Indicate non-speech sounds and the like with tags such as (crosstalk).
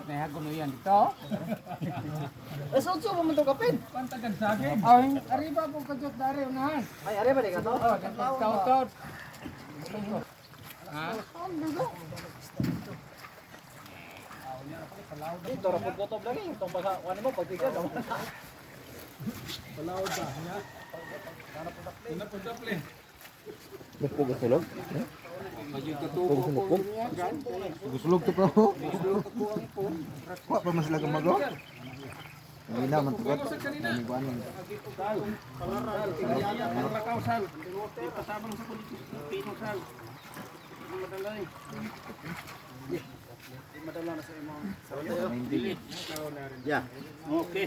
Dapat na hagulo yan dito. (laughs) Eh, so, so, mo to kapin. Pantagan sa akin. Ay, arriba po kajot dari unahan. Ay, ari ba di ka to? Oh, dapat kautot. Ha? Ito, rapod ko to lagi. Itong baka, ano mo, pagtigan. Gusulog? Gusulog to po. Wa pa mas lagang magaw. Hindi na man tugot. Ano ba ano? Ya. Okay.